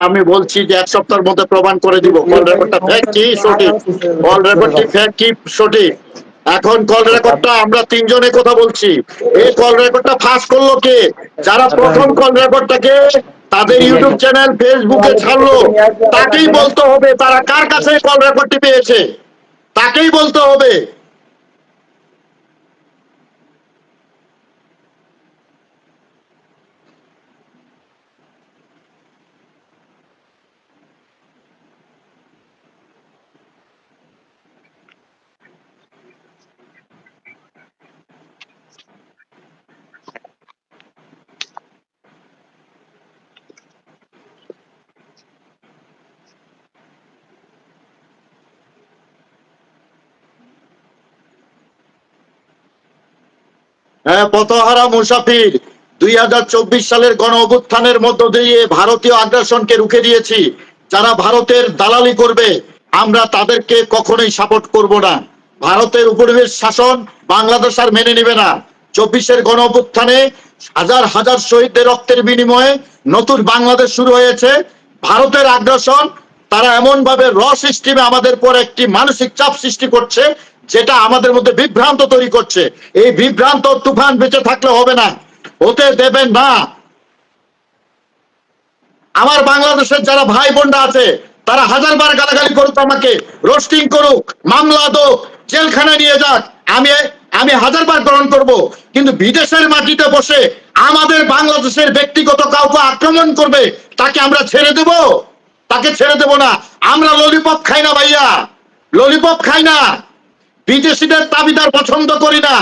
আমি বলছি যে এক সপ্তাহের মধ্যে প্রমাণ করে দিব কল রেকর্ডটা ফেক কি, সঠিক? কল রেকর্ডটি ফেক কি, সঠিক? এখন কল রেকর্ডটা আমরা তিনজনে কথা বলছি। এই কল রেকর্ডটা ফাঁস করল কে? যারা প্রথম কল রেকর্ডটাকে তাদের ইউটিউব চ্যানেল ফেসবুকে ছাড়লো, তাকেই বলতে হবে তারা কার কাছে কল রেকর্ডটি পেয়েছে? তাকেই বলতে হবে। হ্যাঁ মুসাফির, দুই হাজার চব্বিশ সালের গণ অভ্যুত্থানের মধ্য দিয়ে ভারতীয় আগ্রাসনকে রুখে দিয়েছি। যারা ভারতের দালালি করবে, আমরা তাদেরকে কখনোই সাপোর্ট করব না। ভারতের উপনিবেশ শাসন বাংলাদেশ আর মেনে নেবে না। চব্বিশের গণ অভ্যুত্থানে হাজার হাজার শহীদদের রক্তের বিনিময়ে নতুন বাংলাদেশ শুরু হয়েছে। ভারতের আগ্রাসন, তারা এমন ভাবে র সিস্টেমে আমাদের পর একটি মানসিক চাপ সৃষ্টি করছে যেটা আমাদের মধ্যে বিভ্রান্ত তৈরি করছে। এই বিভ্রান্ত তুফান বেঁচে থাকলে হবে না। হতে দেবেন না। আমার বাংলাদেশের যারা ভাই বোনরা আছে, তারা হাজার বার গালাগালি করুক আমাকে, রোস্টিং করুক, মামলা দোক, জেলখানায় নিয়ে যাক। আমি আমি হাজার বার গ্রহণ করব। কিন্তু বিদেশের মাটিতে বসে আমাদের বাংলাদেশের ব্যক্তিগত কাউকে আক্রমণ করবে, তাকে আমরা ছেড়ে দেব? তাকে ছেড়ে দেব না। আমরা ললিপপ খাই না ভাইয়া। ললিপপ খাই না। বিদেশিদের তাবিদার পছন্দ করি না।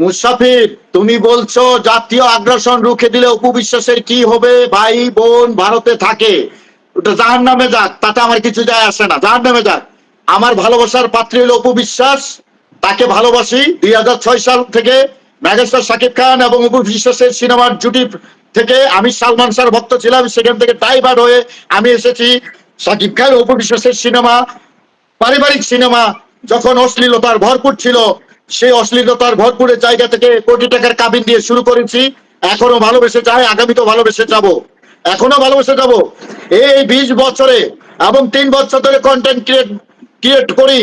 মুসাফির তুমি বলছো জাতীয় আগ্রাসন রুখে দিলে উপবিশ্বাসের কি হবে? ভাই, বোন, ভারতে থাকে। ওটা জাহান নামে যাক, তাতে আমার কিছু যায় আসে না। জাহান নামে যাক। আমার ভালোবাসার পাত্রী হলো উপবিশ্বাস তাকে ভালোবাসি দুই ছয় সাল থেকে। মেগাস্টার শাকিব খান এবং উপবিশ্বাসের সিনেমার জুটি থেকে আমি সালমান শাহর ভক্ত ছিলাম। সেখান থেকে টাইবার হয়ে আমি এসেছি শাকিব খান উপবিশ্বাসের সিনেমা, পারিবারিক সিনেমা, যখন অশ্লীলতার ভরপুর ছিল। সেই অশ্লীলতার ভরপুরের জায়গা থেকে কোটি টাকার কাবিন দিয়ে শুরু করেছি। এখনও ভালোবেসে যাই আগামীতেও ভালোবেসে যাব। এখনও ভালোবেসে যাব। এই বিশ বছরে এবং তিন বছর ধরে কন্টেন্ট ক্রিয়েট ক্রিয়েট করি।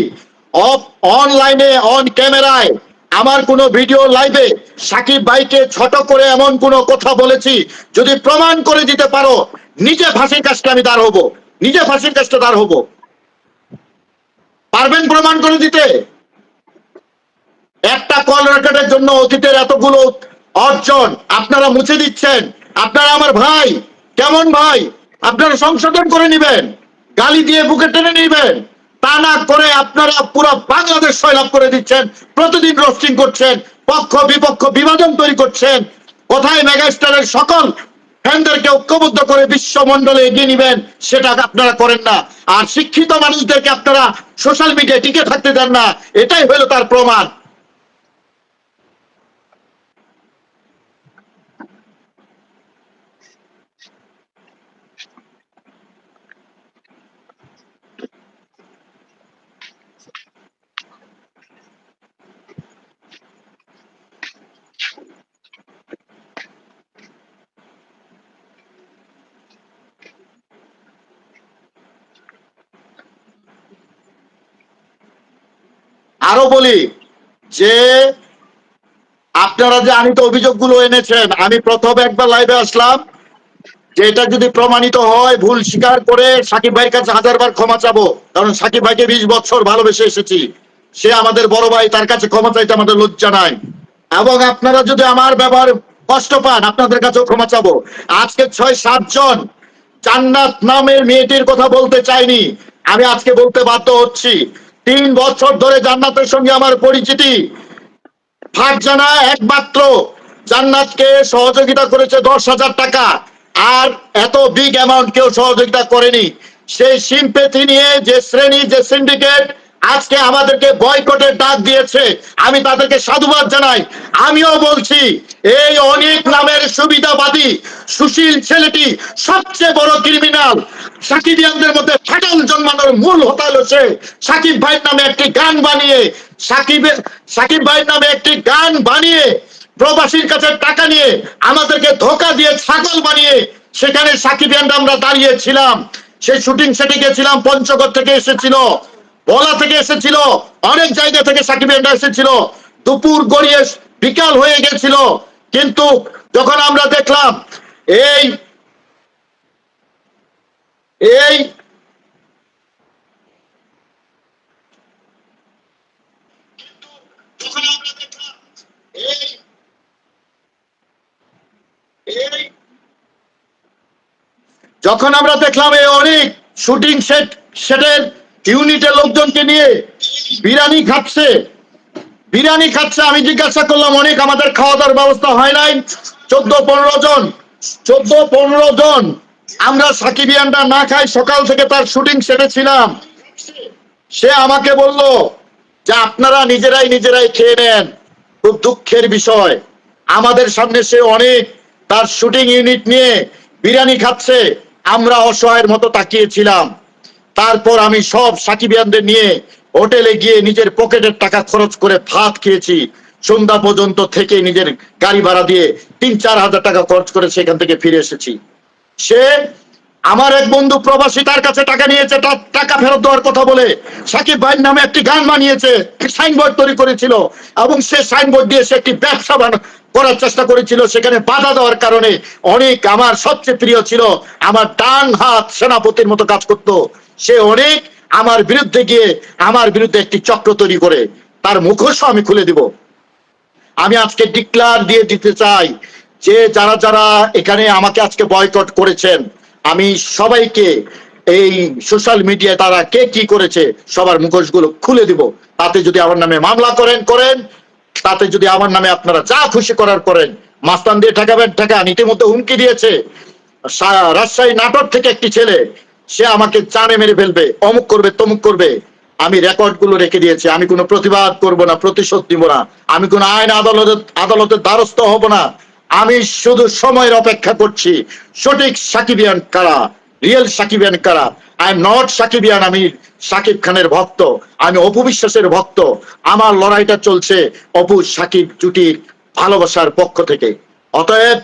অফ অনলাইনে অন ক্যামেরায় আমার কোনো ভিডিও লাইভে সাকিব ভাইকে ছোট করে এমন কোনো কথা বলেছি, যদি প্রমাণ করে দিতে পারো, নিজে ফাঁসির কাজটা আমি দাঁড় হব। নিজে ফাঁসির কাজটা দাঁড় হব। পারবেন প্রমাণ করে দিতে? একটা কল রেকর্ডের জন্য অতীতের এতগুলো অর্জন আপনারা মুছে দিচ্ছেন। আপনারা আমার ভাই, কেমন ভাই? আপনারা সংশোধন করে নিবেন, গালি দিয়ে বুকে টেনে নিবেন। তা না করে আপনারা পুরো বাংলাদেশ সয়লাভ করে দিচ্ছেন, প্রতিদিন রোস্টিং করছেন, পক্ষ বিপক্ষ বিভাজন তৈরি করছেন। কোথায় মেগাস্টারের সকল ফ্যানদেরকে ঐক্যবদ্ধ করে বিশ্বমণ্ডলে এগিয়ে নিবেন, সেটা আপনারা করেন না। আর শিক্ষিত মানুষদেরকে আপনারা সোশ্যাল মিডিয়ায় টিকে থাকতে দেন না। এটাই হলো তার প্রমাণ। আরও বলি যে আপনারা যে আনিত অভিযোগগুলো এনেছেন, আমি প্রথম একবার লাইভে আসলাম, যে এটা যদি প্রমাণিত হয়, ভুল স্বীকার করে সাকিব ভাইয়ের কাছে হাজারবার ক্ষমা চাবো। কারণ সাকিব ভাইকে বিশ বছর ভালোবেসে এসেছি। সে আমাদের বড় ভাই, তার কাছে ক্ষমা চাইতে আমাদের লজ্জা নাই। এবং আপনারা যদি আমার ব্যবহার কষ্ট পান, আপনাদের কাছেও ক্ষমা চাবো। আজকে ছয় সাতজন জান্নাত নামের মেয়েটির কথা বলতে চাইনি। আমি আজকে বলতে বাধ্য হচ্ছি। তিন বছর ধরে জান্নাতের সঙ্গে আমার পরিচিতি। ফারজানা একমাত্র জান্নাতকে সহযোগিতা করেছে দশ হাজার টাকা। আর এত বিগ অ্যামাউন্ট কেউ সহযোগিতা করেনি। সেই সিম্পেথি নিয়ে যে শ্রেণি, যে সিন্ডিকেট আজকে আমাদেরকে বয়কটের ডাক দিয়েছে। আমি তাদেরকে সাধুবাদ জানাই। আমিও বলছি, এই অনেক নামের সুবিধাবাদী সুশীল ছেলেটি সবচেয়ে বড় ক্রিমিনাল সাকিবিয়ানদের মধ্যে ফাটাল জন্মানোর মূল হতা হলো সে সাকিব ভাইয়ের নামে একটি গান বানিয়ে, সাকিবের, সাকিব ভাইয়ের নামে একটি গান বানিয়ে, প্রবাসীর কাছে টাকা নিয়ে আমাদেরকে ধোকা দিয়ে ছাগল বানিয়ে, সেখানে সাকিবিয়ানরা আমরা দাঁড়িয়েছিলাম। সেই শুটিং সেটে গেছিলাম পঞ্চগড় থেকে এসেছিল। বলা থেকে এসেছিল, অনেক জায়গা থেকে সাকিবিয়ানরা এসেছিল। দুপুর গড়িয়ে বিকাল হয়ে গেছিল। কিন্তু যখন আমরা দেখলাম, এই এই, যখন আমরা দেখলাম এই অনেক শুটিং সেট সেটের ইউনিটের লোকজনকে নিয়ে বিরিয়ানি খাচ্ছে। বিরিয়ানি খাচ্ছে, আমি জিজ্ঞাসা করলাম, অনেক আমাদের খাওয়া দাওয়ার ব্যবস্থা হয় নাই? চোদ্দ, পনেরো জন। চোদ্দ, পনেরো জন। আমরা সাকিবিয়ানরা না খাই, সকাল থেকে তার শুটিং সেরেছিলাম। সে আমাকে বলল যে আপনারা নিজেরাই নিজেরাই খেয়ে নেন, খুব দুঃখের বিষয়। আমাদের সামনে সে অনেক তার শুটিং ইউনিট নিয়ে বিরিয়ানি খাচ্ছে, আমরা অসহায়ের মতো তাকিয়েছিলাম। তারপর আমি সব সাকিবিয়ানদের নিয়ে হোটেলে গিয়ে নিজের পকেটের টাকা খরচ করে ভাত খেয়েছি। সন্ধ্যা পর্যন্ত থেকে নিজের গাড়ি ভাড়া দিয়ে তিন, চার হাজার টাকা খরচ করে সেখান থেকে ফিরে এসেছি। সে আমার এক বন্ধু প্রবাসী তার কাছে টাকা নিয়েছে, তার টাকা ফেরত দেওয়ার কথা বলে সাকিব ভাইয়ের নামে একটি গান বানিয়েছে সাইনবোর্ড তৈরি করেছিল এবং সে সাইনবোর্ড দিয়ে সে একটি ব্যবসা করার চেষ্টা করেছিল। সেখানে বাধা দেওয়ার কারণে অনেক আমার সবচেয়ে প্রিয় ছিল, আমার ডান হাত সেনাপতির মতো কাজ করত। সে অনেক আমার বিরুদ্ধে গিয়ে আমার বিরুদ্ধে একটি চক্র তৈরি করে। তার মুখোশ আমি খুলে দিব। আমি আজকে ডিক্লার দিয়ে দিতে চাই যে যারা যারা এখানে আমাকে আজকে বয়কট করেছেন, আমি সবাইকে এই সোশ্যাল মিডিয়ায় তারা কে কি করেছে সবার মুখোশগুলো খুলে দিব। তাতে যদি আমার নামে মামলা করেন করেন। তাতে যদি আমার নামে আপনারা যা খুশি করার করেন, মাস্তান দিয়ে ঠেকাবেন, ঠেকান। ইতিমধ্যে হুমকি দিয়েছে। রাজশাহী নাটক থেকে একটি ছেলে সে আমাকে চানে মেরে ফেলবে, অমুক করবে, তমুক করবে। আমি রেকর্ডগুলো রেখে দিয়েছি, আমি কোনো প্রতিবাদ করব না, প্রতিশোধ নিব না। আমি কোনো আইন আদালতের আদালতের দ্বারস্থ হব না। আমি শুধু সময়ের অপেক্ষা করছি। সঠিক সাকিবিয়ান কারা? রিয়েল সাকিবিয়ান কারা? আই এম নট সাকিবিয়ান, আমি সাকিব খানের ভক্ত। আমি অপু বিশ্বাসের ভক্ত। আমার লড়াইটা চলছে অপু সাকিব জুটির ভালোবাসার পক্ষ থেকে। অতএব,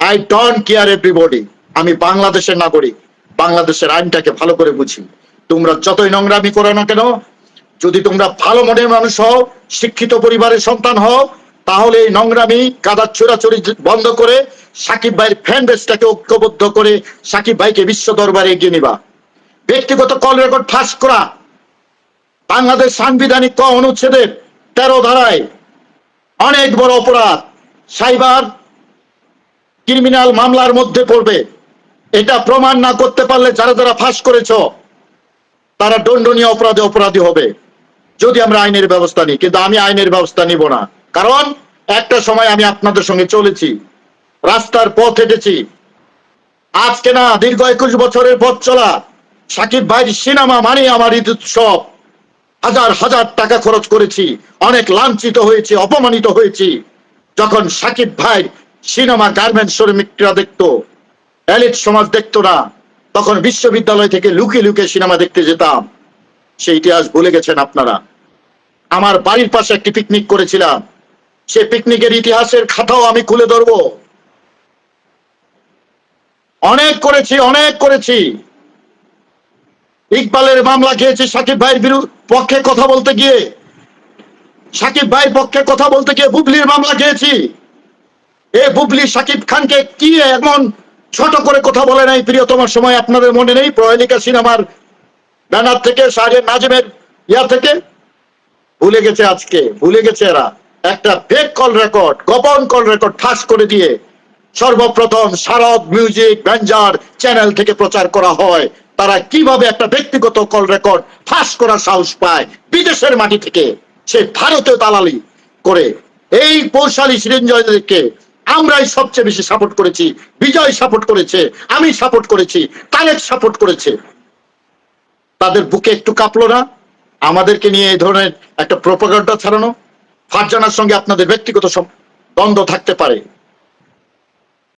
আই ডোন্ট কেয়ার এভরিবডি, আমি বাংলাদেশের নাগরিক। বাংলাদেশের আইনটাকে ভালো করে বুঝি। তোমরা যতই নোংরামি করো না কেন, যদি তোমরা ভালো মনের মানুষ হও, শিক্ষিত পরিবারের সন্তান হও, তাহলে এই নোংরামি কাদা চোরাচুরি বন্ধ করে সাকিব ভাইয়ের ফ্যান বেসটাকে ঐক্যবদ্ধ করে সাকিব ভাইকে বিশ্ব দরবারে এগিয়ে নিবা। ব্যক্তিগত কল রেকর্ড ফাঁস করা, বাংলাদেশ সাংবিধানিক ক অনুচ্ছেদের তেরো ধারায় অনেক বড় অপরাধ, সাইবার ক্রিমিনাল মামলার মধ্যে পড়বে। এটা প্রমাণ না করতে পারলে যারা যারা ফাঁস করেছ, তারা দণ্ডনীয় অপরাধে অপরাধী হবে। যদি আমরা আইনের ব্যবস্থা নিই, কিন্তু আমি আইনের ব্যবস্থা নিব না। কারণ একটা সময় আমি আপনাদের সঙ্গে চলেছি, রাস্তার পথ হেঁটেছি। আজকে না, দীর্ঘ একুশ বছরের পথ চলা, সাকিব ভাইয়ের সিনেমা মানে আমার ঈদ উৎসব, হাজার হাজার টাকা খরচ করেছি, অনেক লাঞ্ছিত হয়েছি, অপমানিত হয়েছি। যখন সাকিব ভাই সিনেমা গার্মেন্টস শ্রমিকরা দেখতো এলিট সমাজ দেখতো না। তখন বিশ্ববিদ্যালয় থেকে লুকিয়ে লুকে সিনেমা দেখতে যেতাম। সেই ইতিহাস ভুলে গেছেন আপনারা। আমার বাড়ির পাশে একটি পিকনিক করেছিলাম। সে পিকনিকের ইতিহাসের খাতাও আমি খুলে ধরবো। অনেক করেছি অনেক করেছি। ইকবালের মামলা খেয়েছি সাকিব ভাইয়ের বিরুদ্ধে পক্ষে কথা বলতে গিয়ে। সাকিব ভাইয়ের পক্ষে কথা বলতে গিয়ে বুবলির মামলা খেয়েছি। এ বুবলি সাকিব খানকে কি এমন ছোট করে কথা বলে নাই প্রিয়তমার সময় আপনাদের মনে নেই। প্রহেলিকা সিনেমার ব্যানার থেকে সাহেব নাজিমের ইয়া থেকে ভুলে গেছে আজকে, ভুলে গেছে এরা। একটা ফেক কল রেকর্ড গোপন কল রেকর্ড ফাঁস করে দিয়ে সর্বপ্রথম শারদ মিউজিক ভেঞ্জার চ্যানেল থেকে প্রচার করা হয়। তারা কীভাবে একটা ব্যক্তিগত কল রেকর্ড ফাঁস করার সাহস পায় বিদেশের মাটি থেকে, সে ভারতীয় দালালি করে। এই পৌশালী সৃঞ্জয়দেরকে আমরাই সবচেয়ে বেশি সাপোর্ট করেছি, বিজয় সাপোর্ট করেছে, আমি সাপোর্ট করেছি, তারেক সাপোর্ট করেছে। তাদের বুকে একটু কাঁপলো না? আমাদেরকে নিয়ে এই ধরনের একটা প্রোপাগান্ডা ছাড়ানো? ফারজানার সঙ্গে আপনাদের ব্যক্তিগত দ্বন্দ্ব থাকতে পারে।